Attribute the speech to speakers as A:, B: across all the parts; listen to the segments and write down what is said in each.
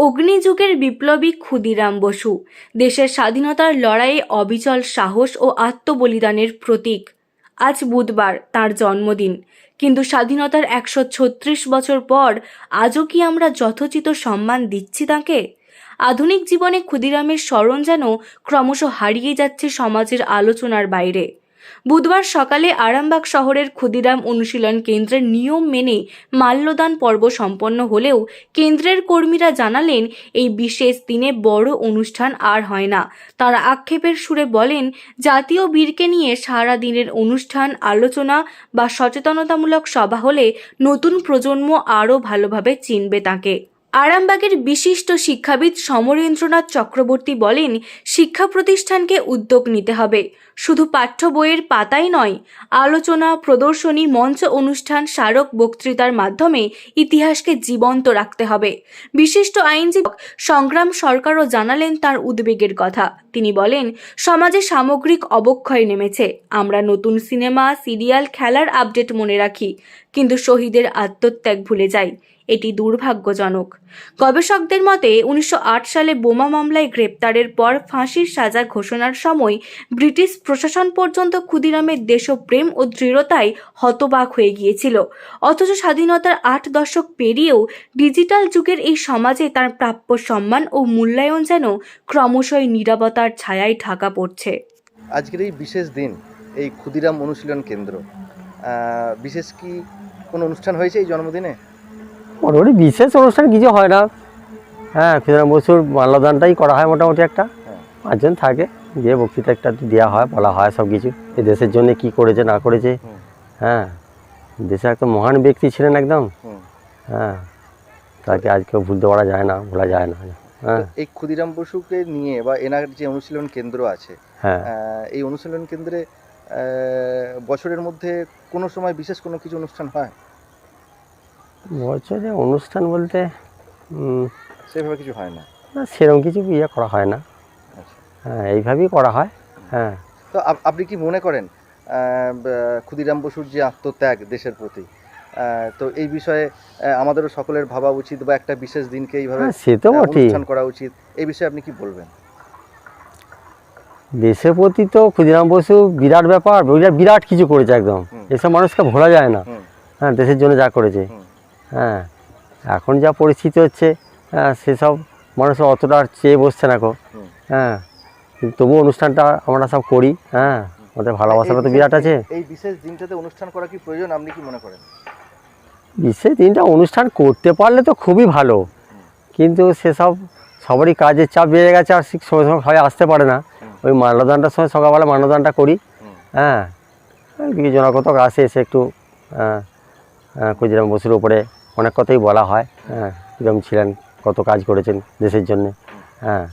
A: অগ্নিযুগের বিপ্লবী ক্ষুদিরাম বসু, দেশের স্বাধীনতার লড়াইয়ে অবিচল সাহস ও আত্মবলিদানের প্রতীক। আজ বুধবার তার জন্মদিন। কিন্তু স্বাধীনতার একশো ছত্রিশ বছর পর আজও কি আমরা যথোচিত সম্মান দিচ্ছি তাকে? আধুনিক জীবনে ক্ষুদিরামের স্মরণ যেন ক্রমশ হারিয়ে যাচ্ছে সমাজের আলোচনার বাইরে। বুধবার সকালে আরামবাগ শহরের ক্ষুদিরাম অনুশীলন কেন্দ্রের নিয়ম মেনে মাল্যদান পর্ব সম্পন্ন হলেও কেন্দ্রের কর্মীরা জানালেন, এই বিশেষ দিনে বড় অনুষ্ঠান আর হয় না। তারা আক্ষেপের সুরে বলেন, জাতীয় বীরকে নিয়ে সারা দিনের অনুষ্ঠান, আলোচনা বা সচেতনতামূলক সভা হলে নতুন প্রজন্ম আরও ভালোভাবে চিনবে তাকে। আরামবাগের বিশিষ্ট শিক্ষাবিদ সমরেন্দ্রনাথ চক্রবর্তী বলেন, শিক্ষা প্রতিষ্ঠানকে উদ্যোগ নিতে হবে। শুধু পাঠ্য বইয়ের পাতাই নয়, আলোচনা, প্রদর্শনী, মঞ্চ অনুষ্ঠান, স্মারক বক্তৃতার মাধ্যমে ইতিহাসকে জীবন্ত রাখতে হবে। বিশিষ্ট আইনজীবী সংগ্রাম সরকারও জানালেন তার উদ্বেগের কথা। তিনি বলেন, সমাজে সামগ্রিক অবক্ষয় নেমেছে। আমরা নতুন সিনেমা, সিরিয়াল, খেলার আপডেট মনে রাখি, কিন্তু শহীদের আত্মত্যাগ ভুলে যাই। এটি দুর্ভাগ্যজনক। গবেষকদের মতে, উনিশশো আট সালে বোমা মামলায় গ্রেপ্তারের পর ফাঁসির সাজা ঘোষণার সময় ব্রিটিশ প্রশাসন পর্যন্ত ক্ষুদিরামের দেশপ্রেম ও দৃঢ়তায় হতবাক হয়ে গিয়েছিল। অথচ স্বাধীনতার আট দশক পেরিয়েও ডিজিটাল যুগের এই সমাজে তার প্রাপ্য সম্মান ও মূল্যায়ন যেন ক্রমশই নীরবতার ছায়ায় ঢাকা পড়ছে।
B: আজকের এই বিশেষ দিন, এই ক্ষুদিরাম অনুশীলন কেন্দ্র বিশেষ কি কোনো অনুষ্ঠান হয়েছে এই জন্মদিনে?
C: মোটামুটি বিশেষ অনুষ্ঠান কিছু হয় না। হ্যাঁ ক্ষুদিরাম বসুর মাল্যদানটাই করা হয় মোটামুটি একটা। পাঁচজন থাকে দিয়ে বক্তৃতা একটা দেওয়া হয় বলা হয় সব কিছু এ দেশের জন্য কি করেছে না করেছে। হ্যাঁ দেশে একটা মহান ব্যক্তি ছিলেন একদম। হ্যাঁ তাকে আজকে ভুলতে পারা যায় না ভোলা যায় না। হ্যাঁ।
B: এই ক্ষুদিরাম বসুকে নিয়ে বা এনার যে অনুশীলন কেন্দ্র আছে
C: হ্যাঁ।
B: এই অনুশীলন কেন্দ্রে বছরের মধ্যে কোনো সময় বিশেষ কোনো কিছু অনুষ্ঠান হয়?
C: বছরে অনুষ্ঠান বলতে
B: সেভাবে কিছু হয় না?
C: না সেরকম কিছু ইয়ে করা হয় না।
B: আচ্ছা।
C: হ্যাঁ এইভাবেই করা হয়। হ্যাঁ।
B: তো আপ- আপনি কি মনে করেন ক্ষুদিরাম বসুর যে আত্মত্যাগ দেশের প্রতি তো এই বিষয়ে আমাদেরও সকলের ভাবা উচিত বা একটা বিশেষ দিনকে এইভাবে
C: হ্যাঁ, সে তো
B: অনুষ্ঠান করা উচিত। এই বিষয়ে আপনি কি বলবেন?
C: দেশের প্রতি তো ক্ষুদিরাম বসু বিরাট ব্যাপার। বিরাট কিছু করেছে একদম। এসব মানুষকে ভোলা যায় না। হ্যাঁ দেশের জন্য যা করেছে। হ্যাঁ এখন যা পরিস্থিতি হচ্ছে হ্যাঁ সেসব মানুষ অতটা আর চেয়ে বসছে না কো হ্যাঁ তবু অনুষ্ঠানটা আমরা সব করি হ্যাঁ আমাদের ভালোবাসাটা তো বিরাট আছে।
B: এই বিশেষ দিনটাতে অনুষ্ঠান করা কি প্রয়োজন আপনি কি মনে করেন?
C: বিশেষ দিনটা অনুষ্ঠান করতে পারলে তো খুবই ভালো কিন্তু সেসব সবারই কাজের চাপ বেড়ে গেছে আর ঠিক সময় সময় সবাই আসতে পারে না। ওই মাল্যদানটার সময় সকালবেলা মাল্যদানটা করি হ্যাঁ কিছু জনকতক আসে এসে একটু হ্যাঁ, হ্যাঁ, ক্ষুদিরাম বসুর উপরে অনেক কথাই বলা হয় হ্যাঁ কীরকম ছিলেন কত কাজ করেছেন দেশের জন্যে হ্যাঁ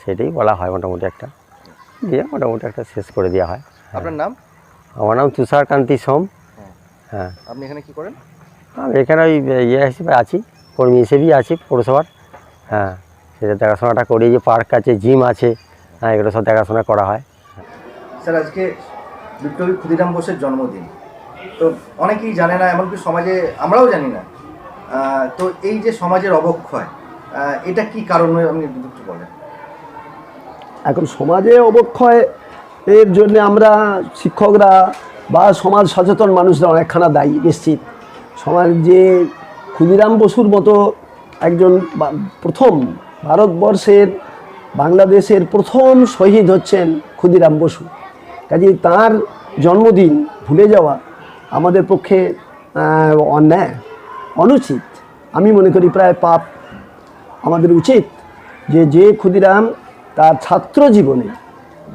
C: সেটাই বলা হয় মোটামুটি একটা। দিয়ে মোটামুটি একটা শেষ করে দেওয়া হয়
B: আপনার নাম?
C: আমার নাম তুষারকান্তি সোম
B: হ্যাঁ।
C: হ্যাঁ।
B: আপনি এখানে কি করেন?
C: আমি এখানে ওই ইয়ে হিসেবে আছি কর্মী হিসেবেই আছি পৌরসভার হ্যাঁ। সেটা দেখাশোনাটা করি যে পার্ক আছে জিম আছে হ্যাঁ এগুলো সব দেখাশোনা করা হয়।
B: স্যার আজকে বিপ্লবী ক্ষুদিরাম বোসের জন্মদিন। তো অনেকেই জানে না এমনকি সমাজে আমরাও জানি না। তো এই যে সমাজের অবক্ষয় এটা কি কারণে আপনি একটু বলেন?
D: এখন সমাজে অবক্ষয় এর জন্য আমরা শিক্ষকরা বা সমাজ সচেতন মানুষরা অনেকখানা দায়ী, নিশ্চিত। সমাজ যে ক্ষুদিরাম বসুর মতো একজন প্রথম ভারতবর্ষের, বাংলাদেশের প্রথম শহীদ হচ্ছেন ক্ষুদিরাম বসু। কাজে তার জন্মদিন ভুলে যাওয়া আমাদের পক্ষে অন্যায়। অনুচিত। আমি মনে করি প্রায় পাপ আমাদের উচিত যে যে ক্ষুদিরাম তার ছাত্র জীবনে,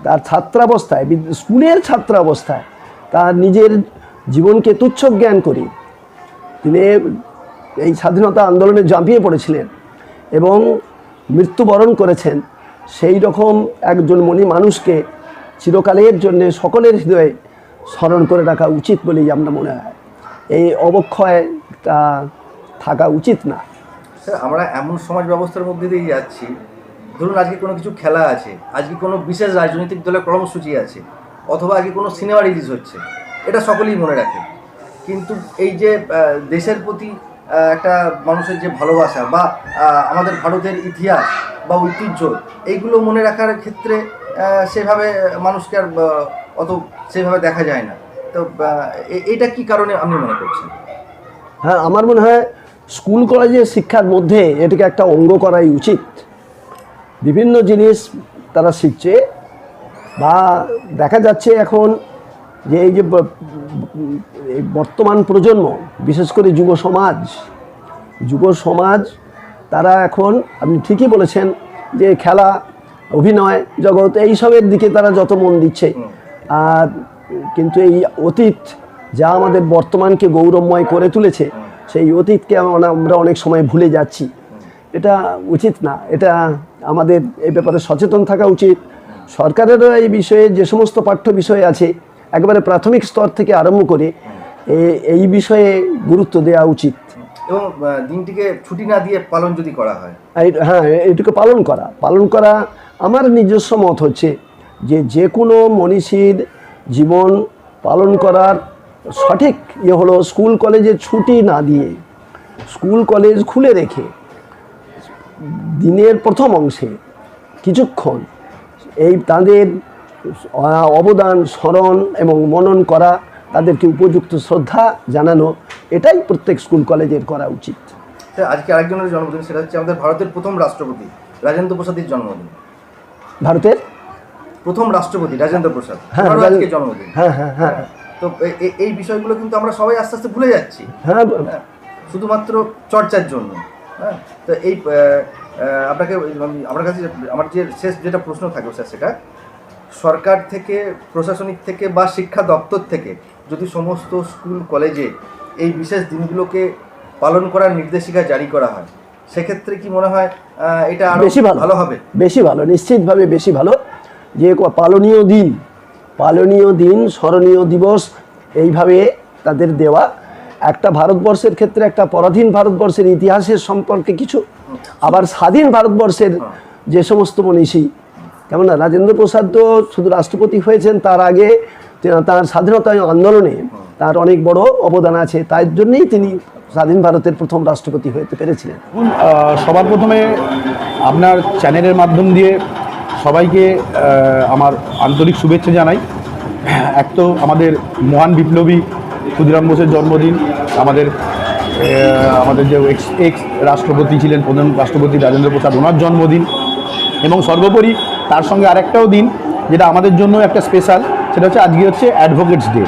D: তার ছাত্রাবস্থায় স্কুলের ছাত্রাবস্থায় তার নিজের জীবনকে তুচ্ছ জ্ঞান করি তিনি এই স্বাধীনতা আন্দোলনে ঝাঁপিয়ে পড়েছিলেন এবং মৃত্যুবরণ করেছেন। সেই রকম একজন মনি মানুষকে চিরকালের জন্যে সকলের হৃদয়ে স্মরণ করে রাখা উচিত বলেই আমরা মনে হয়। এই অবক্ষয়টা থাকা উচিত না।
B: স্যার আমরা এমন সমাজ ব্যবস্থার মধ্যে দিয়ে যাচ্ছি। ধরুন আজকে কোনো কিছু খেলা আছে আজকে কোনো বিশেষ রাজনৈতিক দলের কর্মসূচি আছে অথবা আজকে কোনো সিনেমা রিলিজ হচ্ছে এটা সকলেই মনে রাখে। কিন্তু এই যে দেশের প্রতি একটা মানুষের যে ভালোবাসা বা আমাদের ভারতের ইতিহাস বা ঐতিহ্য এইগুলো মনে রাখার ক্ষেত্রে সেভাবে মানুষকে আর অত সেভাবে দেখা যায় না। তো আহ, এ- এটা কি কারণে আপনি মনে করছেন?
D: হ্যাঁ আমার মনে হয় স্কুল কলেজের শিক্ষার মধ্যে এটাকে একটা অঙ্গ করাই উচিত। বিভিন্ন জিনিস তারা শিখছে বা দেখা যাচ্ছে এখন যে এই যে বর্তমান প্রজন্ম, বিশেষ করে যুব সমাজ যুব সমাজ তারা এখন, আপনি ঠিকই বলেছেন যে খেলা, অভিনয় জগৎ এইসবের দিকে তারা যত মন দিচ্ছে। আর কিন্তু এই অতীত যা আমাদের বর্তমানকে গৌরবময় করে তুলেছে সেই অতীতকে আমরা অনেক সময় ভুলে যাচ্ছি। এটা উচিত না। এটা আমাদের এই ব্যাপারে সচেতন থাকা উচিত। সরকারেরও এই বিষয়ে যে সমস্ত পাঠ্য বিষয় আছে একেবারে প্রাথমিক স্তর থেকে আরম্ভ করে এ- এই বিষয়ে গুরুত্ব দেওয়া উচিত।
B: এবং দিনটিকে ছুটি না দিয়ে পালন যদি করা হয়?
D: হ্যাঁ এটুকু পালন করা। পালন করা আমার নিজস্ব মত হচ্ছে যে যে কোনো মনীষীর জীবন পালন করার সঠিক ইয়ে হলো স্কুল কলেজে ছুটি না দিয়ে স্কুল কলেজ খুলে রেখে দিনের প্রথম অংশে কিছুক্ষণ এই তাদের অবদান স্মরণ এবং মনন করা তাদেরকে উপযুক্ত শ্রদ্ধা জানানো এটাই প্রত্যেক স্কুল কলেজের করা উচিত।
B: আজকে আরেকজনের জন্মদিন সেটা হচ্ছে আমাদের ভারতের প্রথম রাষ্ট্রপতি রাজেন্দ্র প্রসাদের জন্মদিন।
D: ভারতের?
B: প্রথম রাষ্ট্রপতি রাজেন্দ্র প্রসাদ।
D: হ্যাঁ, হ্যাঁ হ্যাঁ হ্যাঁ।
B: তো এই বিষয়গুলো কিন্তু আমরা সবাই আস্তে আস্তে ভুলে যাচ্ছি।
D: হ্যাঁ
B: হ্যাঁ, শুধুমাত্র চর্চার জন্য। হ্যাঁ তো এই আপনাকে আমি- আমার কাছে আমার যে শেষ যেটা প্রশ্ন থাকবে স্যার সেটা সরকার থেকে প্রশাসনিক থেকে বা শিক্ষা দপ্তর থেকে যদি সমস্ত স্কুল কলেজে এই বিশেষ দিনগুলোকে পালন করার নির্দেশিকা জারি করা হয় সেক্ষেত্রে কি মনে হয় এটা
D: বেশি ভালো।
B: হবে?
D: বেশি ভালো নিশ্চিতভাবে বেশি ভালো। যে পালনীয় দিন পালনীয় দিন, স্মরণীয় দিবস, এইভাবে তাদের দেওয়া। একটা ভারতবর্ষের ক্ষেত্রে, একটা পরাধীন ভারতবর্ষের ইতিহাসের সম্পর্কে কিছু, আবার স্বাধীন ভারতবর্ষের যে সমস্ত মনীষী। কেমন না, রাজেন্দ্র প্রসাদ তো শুধু রাষ্ট্রপতি হয়েছেন তার আগে তার স্বাধীনতা আন্দোলনে তার অনেক বড় অবদান আছে, তাই জন্যই তিনি স্বাধীন ভারতের প্রথম রাষ্ট্রপতি হতে পেরেছিলেন।
E: সবার প্রথমে আপনার চ্যানেলের মাধ্যম দিয়ে সবাইকে আমার আন্তরিক শুভেচ্ছা জানাই। এক তো আমাদের মহান বিপ্লবী ক্ষুদিরাম বোসের জন্মদিন, আমাদের আমাদের যে এক্স এক্স রাষ্ট্রপতি ছিলেন, প্রধান রাষ্ট্রপতি রাজেন্দ্র প্রসাদ, ওনার জন্মদিন। এবং সর্বোপরি তার সঙ্গে আরেকটাও দিন, যেটা আমাদের জন্য একটা স্পেশাল, সেটা হচ্ছে আজকে হচ্ছে অ্যাডভোকেটস ডে।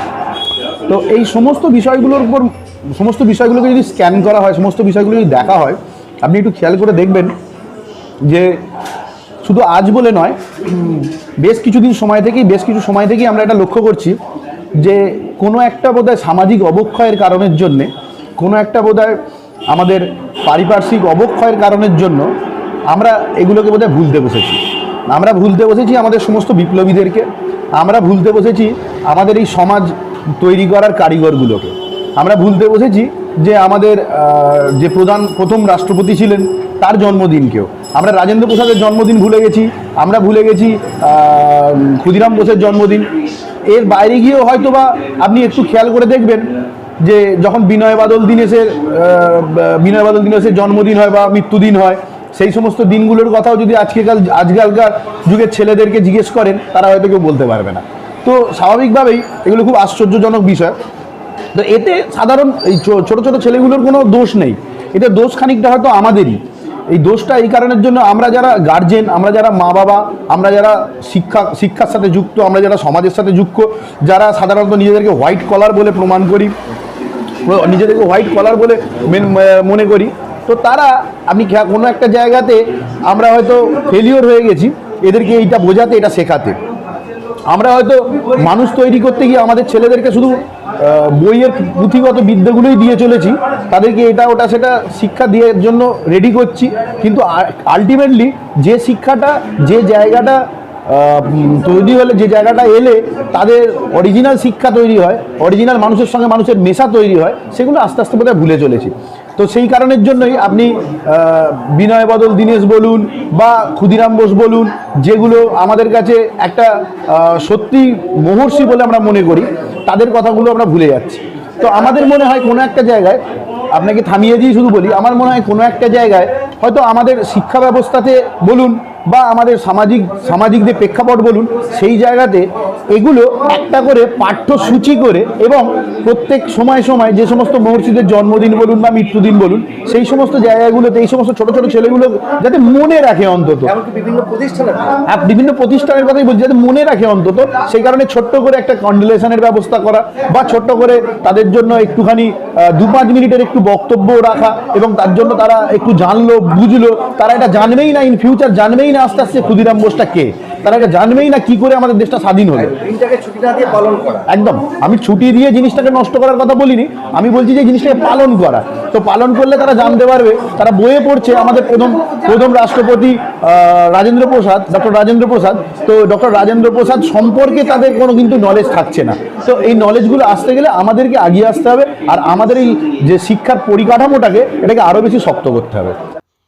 E: তো এই সমস্ত বিষয়গুলোর উপর, সমস্ত বিষয়গুলোকে যদি স্ক্যান করা হয়, সমস্ত বিষয়গুলো যদি দেখা হয়, আপনি একটু খেয়াল করে দেখবেন যে শুধু আজ বলে নয়, বেশ কিছুদিন সময় থেকেই, বেশ কিছু সময় থেকেই আমরা এটা লক্ষ্য করছি যে কোনো একটা বোধহয় সামাজিক অবক্ষয়ের কারণের জন্যে, কোনো একটা বোধহয় আমাদের পারিপার্শ্বিক অবক্ষয়ের কারণের জন্য আমরা এগুলোকে বোধহয় ভুলতে বসেছি। আমরা ভুলতে বসেছি আমাদের সমস্ত বিপ্লবীদেরকে, আমরা ভুলতে বসেছি আমাদের এই সমাজ তৈরি করার কারিগরগুলোকে। আমরা ভুলতে বসেছি যে আমাদের যে প্রধান, প্রথম রাষ্ট্রপতি ছিলেন, তার জন্মদিনকেও। আমরা রাজেন্দ্র প্রসাদের জন্মদিন ভুলে গেছি, আমরা ভুলে গেছি ক্ষুদিরাম বোসের জন্মদিন। এর বাইরে গিয়েও হয়তো বা আপনি একটু খেয়াল করে দেখবেন যে যখন বিনয় বাদল দীনেশের বিনয় বাদল দীনেশের জন্মদিন হয় বা মৃত্যুদিন হয়, সেই সমস্ত দিনগুলোর কথাও যদি আজকেকাল, আজকালকার যুগের ছেলেদেরকে জিজ্ঞেস করেন, তারা হয়তো কেউ বলতে পারবে না। তো স্বাভাবিকভাবেই এগুলো খুব আশ্চর্যজনক বিষয়। তো এতে সাধারণ এই ছোটো, ছোট ছেলেগুলোর কোনো দোষ নেই। এতে দোষ খানিকটা হয়তো আমাদেরই। এই দোষটা এই কারণের জন্য আমরা যারা গার্জেন আমরা যারা মা বাবা আমরা যারা শিক্ষা, শিক্ষার সাথে যুক্ত, আমরা যারা সমাজের সাথে যুক্ত, যারা সাধারণত নিজেদেরকে হোয়াইট কলার বলে প্রমাণ করি, নিজেদেরকে হোয়াইট কলার বলে মেন- করি, তো তারা, আমি কোনো একটা জায়গাতে আমরা হয়তো ফেলিওর হয়ে গেছি, এদেরকে এইটা বোঝাতে, এটা শেখাতে। আমরা হয়তো মানুষ তৈরি করতে গিয়ে আমাদের ছেলেদেরকে শুধু বইয়ের পুঁথিগত বিদ্যাগুলোই দিয়ে চলেছি, তাদেরকে এটা ওটা সেটা শিক্ষা দেওয়ার জন্য রেডি করছি। কিন্তু আলটিমেটলি যে শিক্ষাটা, যে জায়গাটা তৈরি হলে, যে জায়গাটা এলে তাদের অরিজিনাল শিক্ষা তৈরি হয় অরিজিনাল মানুষের সঙ্গে মানুষের মেশা তৈরি হয়, সেগুলো আস্তে আস্তে বোধহয় ভুলে চলেছি। তো সেই কারণের জন্যই আপনি বিনয় বদল, দীনেশ বলুন বা ক্ষুদিরাম বোস বলুন, যেগুলো আমাদের কাছে একটা সত্যি মহর্ষি বলে আমরা মনে করি, তাদের কথাগুলো আমরা ভুলে যাচ্ছি। তো আমাদের মনে হয় কোনো একটা জায়গায়, আপনাকে থামিয়ে দিয়ে শুধু বলি, আমার মনে হয় কোনো একটা জায়গায় হয়তো আমাদের শিক্ষা ব্যবস্থাতে বলুন বা আমাদের সামাজিক সামাজিক যে প্রেক্ষাপট বলুন সেই জায়গাতে এগুলো একটা করে পাঠ্যসূচি করে এবং প্রত্যেক সময় সময় যে সমস্ত মহর্ষিদের জন্মদিন বলুন বা মৃত্যুদিন বলুন সেই সমস্ত জায়গাগুলোতে এই সমস্ত ছোট ছোট ছেলেগুলো যাতে মনে রাখে অন্তত।
B: বিভিন্ন প্রতিষ্ঠানে
E: হ্যাঁ বিভিন্ন প্রতিষ্ঠানের কথাই বলছি যাতে মনে রাখে অন্তত সেই কারণে ছোট্ট করে একটা কন্ডুলেশনের ব্যবস্থা করা বা ছোট্ট করে তাদের জন্য একটুখানি দু পাঁচ মিনিটের একটু বক্তব্য রাখা এবং তার জন্য তারা একটু জানলো বুঝলো তারা এটা জানবেই না ইন ফিউচার জানবেই না আস্তে আস্তে ক্ষুদিরাম বোসটা কে? তারা এটা জানবেই না কি করে আমাদের দেশটা স্বাধীন হলো। একদম। আমি ছুটি দিয়ে জিনিসটাকে নষ্ট করার কথা বলিনি। আমি বলছি যে জিনিসটাকে পালন করা। তো পালন করলে তারা জানতে পারবে তারা বইয়ে পড়ছে আমাদের প্রথম প্রথম রাষ্ট্রপতি রাজেন্দ্র প্রসাদ ডক্টর রাজেন্দ্র প্রসাদ। তো ডক্টর রাজেন্দ্র প্রসাদ সম্পর্কে তাদের কোনো কিন্তু নলেজ থাকছে না। তো এই নলেজগুলো আসতে গেলে আমাদেরকে আগিয়ে আসতে হবে আর আমাদের এই যে শিক্ষার পরিকাঠামোটাকে এটাকে আরও বেশি শক্ত করতে হবে।